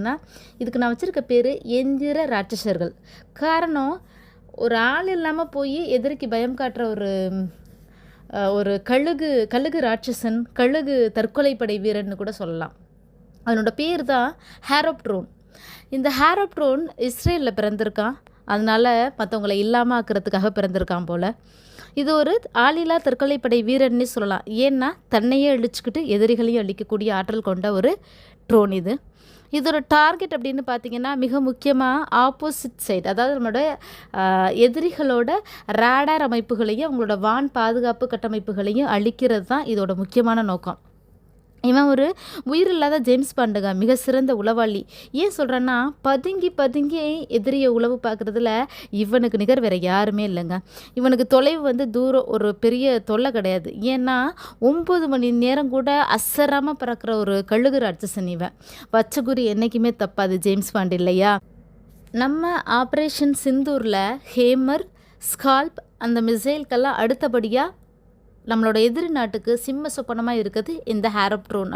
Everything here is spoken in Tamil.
ஏன்னா இதுக்கு நான் வச்சுருக்க பேர் எந்திர ராட்சசர்கள். காரணம் ஒரு ஆள் இல்லாமல் போய் எதிரிக்கு பயம் காட்டுற ஒரு ஒரு கழுகு கழுகு ராட்சசன் கழுகு தற்கொலைப்படை வீரன்னு கூட சொல்லலாம். அவனோட பேர் தான் ஹேரோப்ட்ரோன். இந்த ஹேரோப்ட்ரோன் இஸ்ரேலில் பிறந்திருக்கான். அதனால் மற்றவங்களை இல்லாமல் ஆக்கிறதுக்காக பிறந்திருக்கான் போல். இது ஒரு ஆளில்லா தற்கொலைப்படை வீரன்னே சொல்லலாம். ஏன்னா தன்னையே அழிச்சுக்கிட்டு எதிரிகளையும் அழிக்கக்கூடிய ஆற்றல் கொண்ட ஒரு ட்ரோன் இது. இதோட டார்கெட் அப்படின்னு பார்த்தீங்கன்னா மிக முக்கியமாக ஆப்போசிட் சைடு அதாவது நம்மளோட எதிரிகளோட ரேடார் அமைப்புகளையும் அவங்களோட வான் பாதுகாப்பு கட்டமைப்புகளையும் அழிக்கிறது தான் இதோட முக்கியமான நோக்கம். இவன் ஒரு உயிரில்லாத ஜேம்ஸ் பாண்டுங்க மிக சிறந்த உளவாளி. ஏன் சொல்கிறேன்னா பதுங்கி பதுங்கி எதிரியை உளவு பார்க்குறதுல இவனுக்கு நிகர் வேறு யாருமே இல்லைங்க. இவனுக்கு தொலைவு வந்து தூரம் ஒரு பெரிய தொல்லை கிடையாது. ஏன்னா ஒம்பது மணி நேரம் கூட அசராமல் பறக்கிற ஒரு கழுகு ராட்சசன் இவன். வச்சகுரி என்றைக்குமே தப்பாது ஜேம்ஸ் பாண்ட் இல்லையா? நம்ம ஆப்ரேஷன் சிந்தூரில் ஹேமர் ஸ்கால்ப் அந்த மிசைல்கெல்லாம் அடுத்தபடியாக நம்மளோட எதிரி நாட்டுக்கு சிம்ம சொப்பனமாக இருக்குது இந்த ஹேரோப்ட்ரோன்